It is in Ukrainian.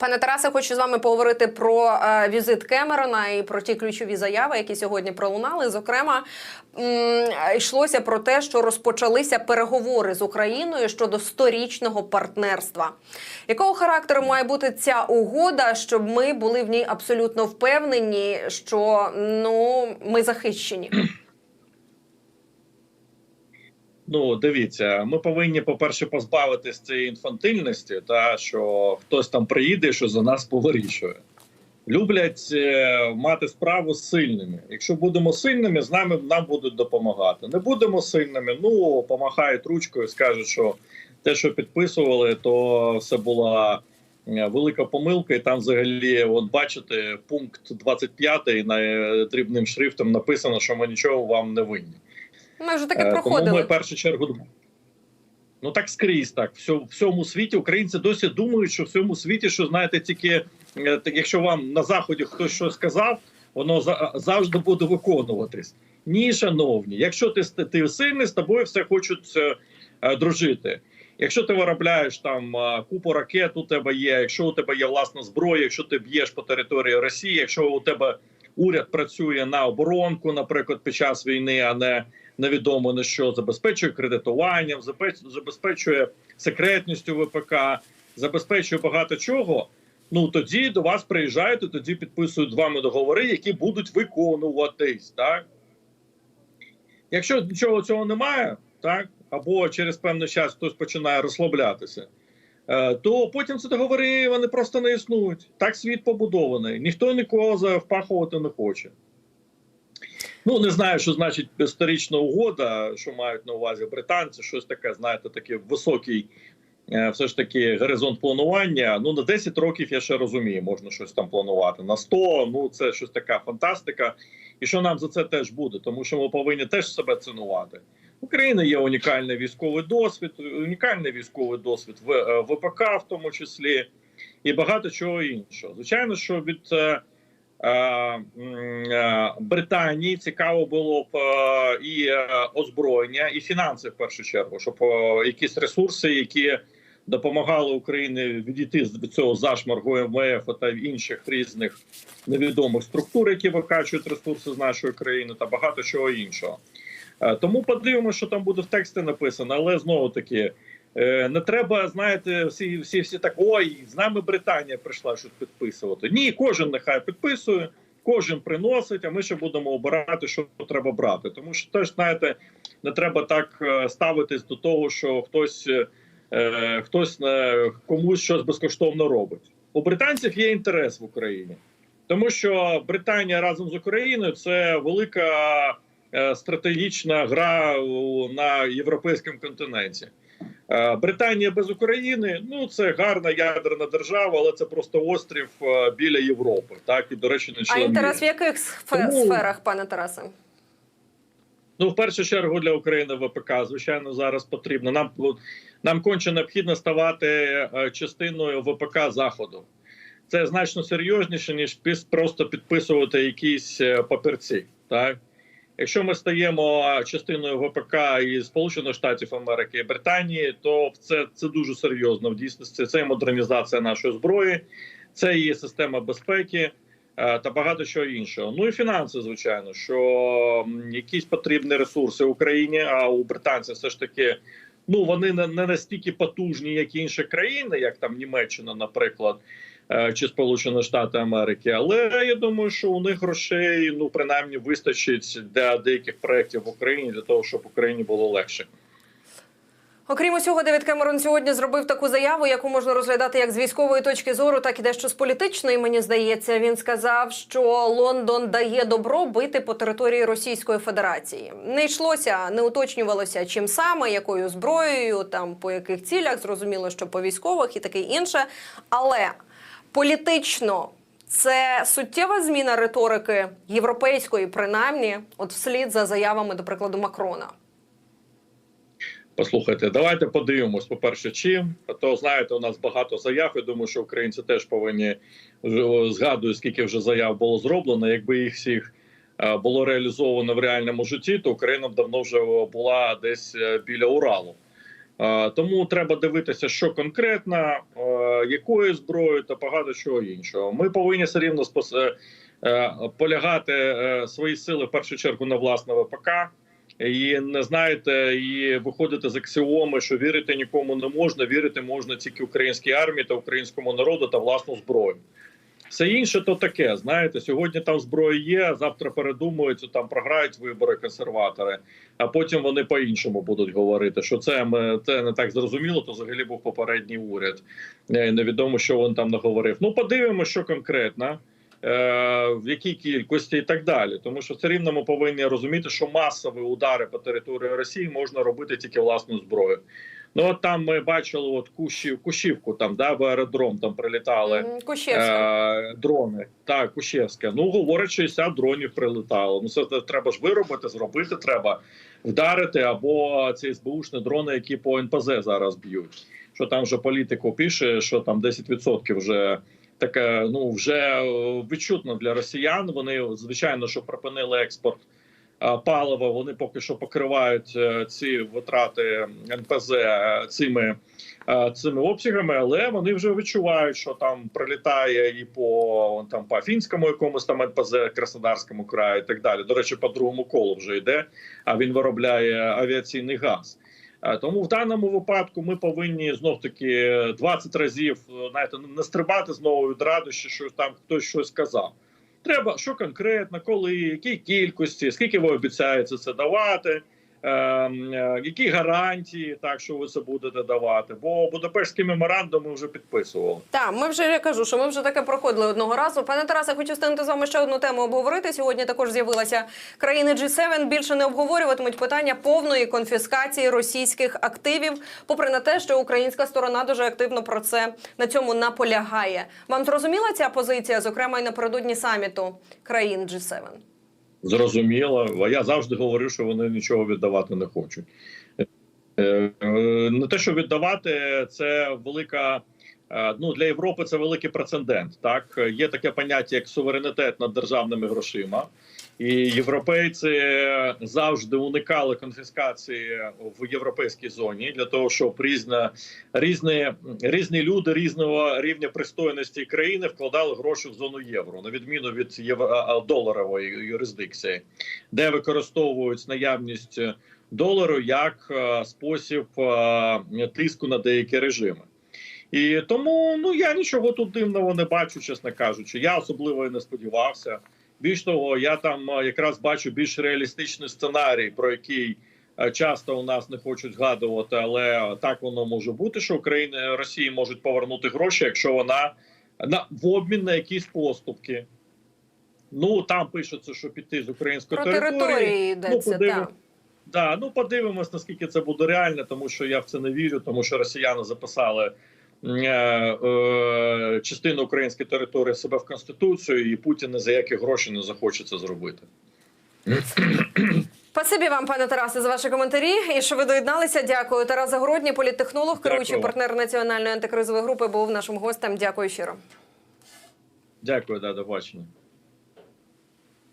Пане Тарасе, хочу з вами поговорити про е, візит Кемерона і про ті ключові заяви, які сьогодні пролунали. Зокрема, йшлося про те, що розпочалися переговори з Україною щодо сторічного партнерства. Якого характеру має бути ця угода, щоб ми були в ній абсолютно впевнені, що ну ми захищені? Ну, дивіться, ми повинні, по-перше, позбавитись цієї інфантильності, та що хтось там приїде, що за нас повирішує. Люблять е, мати справу з сильними. Якщо будемо сильними, з нами нам будуть допомагати. Не будемо сильними, ну помахають ручкою, скажуть, що те, що підписували, то все була е, велика помилка, і там взагалі, от бачите, пункт 25 на е, дрібним шрифтом написано, що ми нічого вам не винні. Ми вже таке Е, Тому ми в першу чергу. Ну так скрізь так. В всьому світі українці досі думають, що в всьому світі, що знаєте, тільки е, якщо вам на заході хтось щось сказав, воно за- завжди буде виконуватись. Ні, шановні, якщо ти, ти сильний, з тобою все хочуть е, е, дружити. Якщо ти виробляєш там купу ракет, у тебе є, якщо у тебе є власна зброя, якщо ти б'єш по території Росії, якщо у тебе уряд працює на оборонку, наприклад, під час війни, а не невідомо на що забезпечує кредитуванням, забезпечує секретністю ВПК, забезпечує багато чого. Ну тоді до вас приїжджають і тоді підписують з вами договори, які будуть виконуватись. Так якщо нічого цього немає, так або через певний час хтось починає розслаблятися. е, То потім ці договори вони просто не існують. Так світ побудований. Ніхто нікого завпахувати не хоче. Ну не знаю, що значить історична угода, що мають на увазі британці, щось таке, знаєте, такий високий, е, все ж таки, горизонт планування. Ну на 10 років я ще розумію, можна щось там планувати. На 100, ну це щось така фантастика. І що нам за це теж буде, тому що ми повинні теж себе цінувати. В України є унікальний військовий досвід, унікальний військовий досвід в е, ВПК, в тому числі, і багато чого іншого. Звичайно, що від е, Британії цікаво було б е, і е, озброєння, і фінанси в першу чергу, щоб е, якісь ресурси, які допомагали Україні відійти з цього зашмаргу МВФ та інших різних невідомих структур, які викачують ресурси з нашої країни, та багато чого іншого. Е, Тому подивимося, що там буде в тексті написано, але знову таки. Е, Не треба, знаєте, всі всі всі так ой, з нами Британія прийшла щось підписувати. Ні, кожен нехай підписує, кожен приносить, а ми ще будемо обирати, що треба брати. Тому що теж знаєте, не треба так е, ставитись до того, що хтось е, хтось е, комусь щось безкоштовно робить. У британців є інтерес в Україні, тому що Британія разом з Україною це велика стратегічна гра на європейському континенті. Е, Британія без України ну це гарна ядерна держава, але це просто острів е, біля Європи. Так і до речі, не А член інтерес в яких Тому- сферах, пане Тарасе? Ну, в першу чергу для України ВПК, звичайно, зараз потрібно. Нам нам конче необхідно ставати е, частиною ВПК Заходу. Це значно серйозніше, ніж просто підписувати якісь папірці. Так? Якщо ми стаємо частиною ВПК і Сполучених Штатів Америки і Британії, то це, це дуже серйозно в дійсності. Це і модернізація нашої зброї, це і система безпеки е, та багато чого іншого. Ну і фінанси, звичайно, що якісь потрібні ресурси Україні, а у британців все ж таки. Ну вони не, настільки потужні, як інші країни, як там Німеччина, наприклад, чи Сполучені Штати Америки. Але я думаю, що у них грошей ну принаймні вистачить для деяких проєктів в Україні для того, щоб Україні було легше. Окрім усього, Девід Кемерон сьогодні зробив таку заяву, яку можна розглядати як з військової точки зору, так і дещо з політичної. Мені здається, він сказав, що Лондон дає добро бити по території Російської Федерації. Не йшлося, не уточнювалося, чим саме, якою зброєю, там по яких цілях. Зрозуміло, що по військових і таке інше. Але політично це суттєва зміна риторики європейської, принаймні, от вслід за заявами, до прикладу, Макрона. Послухайте, давайте подивимось. По перше, чим А то знаєте, у нас багато заяв. Я думаю, що українці теж повинні згадую, скільки вже заяв було зроблено. Якби їх всіх е, було реалізовано в реальному житті, то Україна б давно вже була десь е, біля Уралу. Тому треба дивитися, що конкретно, якою зброєю та багато чого іншого. Ми повинні все рівно е, е, полягати е, свої сили в першу чергу на власне ВПК. І не знаєте, і виходити з аксіоми, що вірити нікому не можна. Вірити можна тільки українській армії та українському народу та власну зброю. Все інше то таке. Знаєте, сьогодні там зброя є, завтра передумують, там програють вибори консерватори, а потім вони по-іншому будуть говорити, що це це не так зрозуміло. То взагалі був попередній уряд. Е, Невідомо, що він там наговорив. Ну, подивимося, що конкретно. е, В якій кількості і так далі, тому що все рівно ми повинні розуміти, що масові удари по території Росії можна робити тільки власною зброєю. Ну от там ми бачили, от Кущів, Кущівку, там да в аеродром там прилітали е, дрони. Так, Кущевське. Ну говорять, 60 дронів прилетало. Ну це треба ж виробити, зробити треба вдарити або ці СБУшні дрони, які по НПЗ зараз б'ють. Що там вже політику пише, що там 10% вже. Таке ну вже е, відчутно для росіян. Вони звичайно, що припинили експорт палива. Вони поки що покривають е, ці витрати НПЗ е, цими е, цими обсягами, але вони вже відчувають, що там прилітає і по там по фінському якомусь там НПЗ Краснодарському краю, і так далі. До речі, по другому колу вже йде. А він виробляє авіаційний газ. Е, Тому в даному випадку ми повинні знов таки 20 разів е, знаєте, не стрибати знову від радощі, що там хтось щось сказав. Треба що конкретно, коли, які кількості, скільки ви обіцяєте це давати, які гарантії, так що ви це будете давати. Бо Будапештський меморандум ми вже підписували. Так, ми вже я кажу, що ми вже таке проходили одного разу. Пане Тарасе, хочу стигнути з вами ще одну тему обговорити. Сьогодні також з'явилася країни G7 більше не обговорюватимуть питання повної конфіскації російських активів, попри на те, що українська сторона дуже активно про це на цьому наполягає. Вам зрозуміла ця позиція, зокрема і напередодні саміту країн G7? Зрозуміло, я завжди говорив, що вони нічого віддавати не хочуть. Е, е, Не те, що віддавати, це велика. е, Ну для Європи це великий прецедент. Так є таке поняття як суверенітет над державними грошима, і європейці завжди уникали конфіскації в європейській зоні для того, щоб різна різні, різні люди різного рівня пристойності країни вкладали гроші в зону євро, на відміну від євро, доларової юрисдикції, де використовують наявність долару як спосіб тиску на деякі режими. І тому ну я нічого тут дивного не бачу, чесно кажучи. Я особливо і не сподівався. Більш того, я там якраз бачу більш реалістичний сценарій, про який часто у нас не хочуть згадувати, але так воно може бути, що Україна Росії можуть повернути гроші, якщо вона на в обмін на якісь поступки. Ну там пишеться, що піти з української Про території. території йдеться. подивимо- так. Да, ну подивимось, наскільки це буде реально, тому що я в це не вірю, тому що росіяни записали частину української території себе в конституцію, і Путін за які гроші не захоче це зробити. Спасибі вам, пане Тарасе, за ваші коментарі. І що ви доєдналися. Дякую. Тарас Загородній, політтехнолог, керуючий партнер національної антикризової групи, був нашим гостем. Дякую щиро. Дякую, да, до бачення.